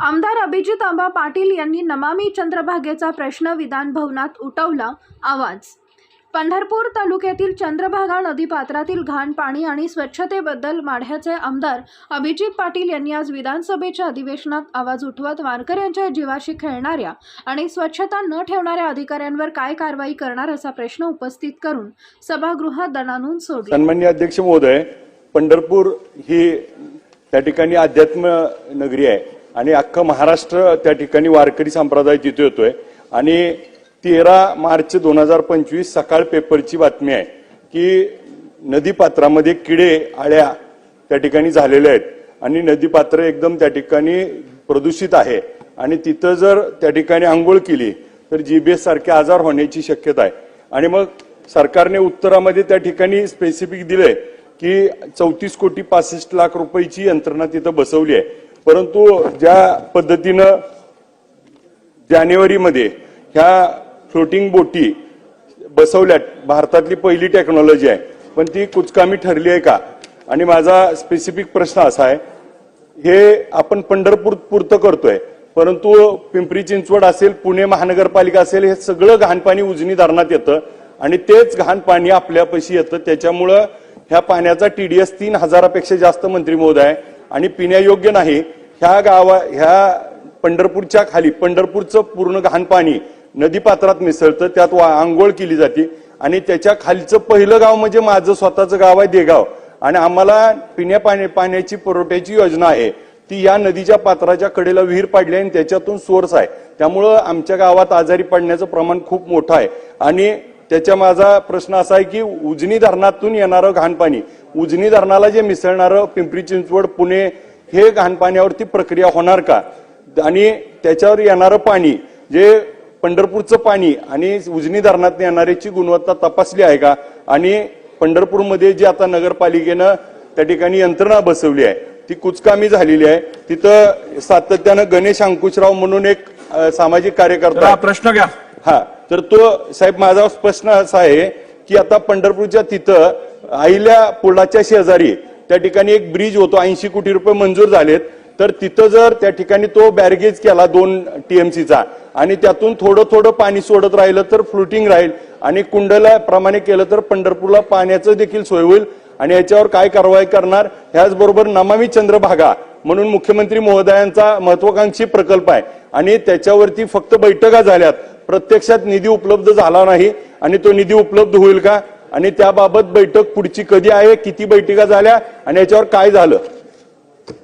आमदार अभिजित आंबा पाटील यांनी नमामी चंद्रभागेचा प्रश्न विधान भवनात उठवला आवाज. पंढरपूर तालुक्यातील चंद्रभागा नदीपात्रातील घाण पाणी आणि स्वच्छतेबद्दल माढ्याचे आमदार अभिजित पाटील यांनी आज विधानसभेच्या अधिवेशनात आवाज उठवत वारकऱ्यांच्या जीवाशी खेळणाऱ्या आणि स्वच्छता न ठेवणाऱ्या अधिकाऱ्यांवर काय कारवाई करणार असा प्रश्न उपस्थित करून सभागृहात दणानून सोडला. सन्मान्य अध्यक्ष महोदय पंढरपूर ही त्या ठिकाणी अध्यात्म नगरी आहे. आणि अख्खं महाराष्ट्र त्या ठिकाणी वारकरी संप्रदाय तिथे येतोय. आणि तेरा मार्च दोन हजार पंचवीस सकाळ पेपरची बातमी आहे की नदीपात्रामध्ये किडे आळ्या त्या ठिकाणी झालेल्या आहेत. आणि नदीपात्र एकदम त्या ठिकाणी प्रदूषित आहे. आणि तिथं जर त्या ठिकाणी आंघोळ केली तर जीबीएस सारखे आजार होण्याची शक्यता आहे. आणि मग सरकारने उत्तरामध्ये त्या ठिकाणी स्पेसिफिक दिलंय की चौतीस कोटी पासष्ट लाख रुपयाची यंत्रणा तिथं बसवली आहे. परंतु ज्या पद्धतीनं जानेवारीमध्ये ह्या फ्लोटिंग बोटी बसवल्यात भारतातली पहिली टेक्नॉलॉजी आहे पण ती कुचकामी ठरली आहे का? आणि माझा स्पेसिफिक प्रश्न असा आहे हे आपण पंढरपूर पुरतं करतोय परंतु पिंपरी चिंचवड असेल पुणे महानगरपालिका असेल हे सगळं घाण पाणी उजनी धरणात येतं आणि तेच घाण पाणी आपल्यापाशी येतं. त्याच्यामुळं ह्या पाण्याचा टीडीएस तीन हजारापेक्षा जास्त मंत्री महोदय आहे. आणि पिण्यायोग्य नाही ह्या गावा ह्या पंढरपूरच्या खाली पंढरपूरचं पूर्ण घाण पाणी नदीपात्रात मिसळतं त्यात वा- आंघोळ केली जाते. आणि त्याच्या खालचं पहिलं गाव म्हणजे माझं स्वतःचं गाव आहे देगाव. आणि आम्हाला पिण्या पाणी पाण्याची पुरवठ्याची योजना आहे. ती या नदीच्या पात्राच्या कडेला विहीर पाडली आहे आणि त्याच्यातून सोर्स आहे. त्यामुळं आमच्या गावात आजारी पडण्याचं प्रमाण खूप मोठं आहे. आणि त्याच्या माझा प्रश्न असा आहे की उजनी धरणातून येणारं घाण पाणी उजनी धरणाला जे मिसळणारं पिंपरी चिंचवड पुणे हे घाण पाण्यावरती प्रक्रिया होणार का? आणि त्याच्यावर येणारं पाणी जे पंढरपूरचं पाणी आणि उजनी धरणात येणाऱ्याची गुणवत्ता तपासली आहे का? आणि पंढरपूरमध्ये जी आता नगरपालिकेनं त्या ठिकाणी यंत्रणा बसवली आहे ती कुचकामी झालेली आहे. तिथं सातत्यानं गणेश अंकुशराव म्हणून एक सामाजिक कार्यकर्ता. प्रश्न घ्या. हा. तर तो साहेब माझा प्रश्न असा आहे की आता पंढरपूरच्या तिथं आईल्या पुलाच्या शेजारी त्या ठिकाणी एक ब्रिज होतो ऐंशी कोटी रुपये मंजूर झालेत. तर तिथं जर त्या ठिकाणी तो बॅरगेज केला दोन टीएमसीचा आणि त्यातून थोडं थोडं पाणी सोडत राहिलं तर फ्लुटिंग राहील आणि कुंडला प्रमाणे केलं तर पंढरपूरला पाण्याचं देखील सोय होईल आणि याच्यावर काय कारवाई करणार ह्याचबरोबर नमामी चंद्रभागा म्हणून मुख्यमंत्री महोदयांचा महत्वाकांक्षी प्रकल्प आहे. आणि त्याच्यावरती फक्त बैठका झाल्यात. प्रत्यक्षात निधी उपलब्ध झाला नाही आणि तो निधी उपलब्ध होईल का? आणि त्याबाबत बैठक पुढची कधी आहे? किती बैठका झाल्या? आणि याच्यावर काय झालं?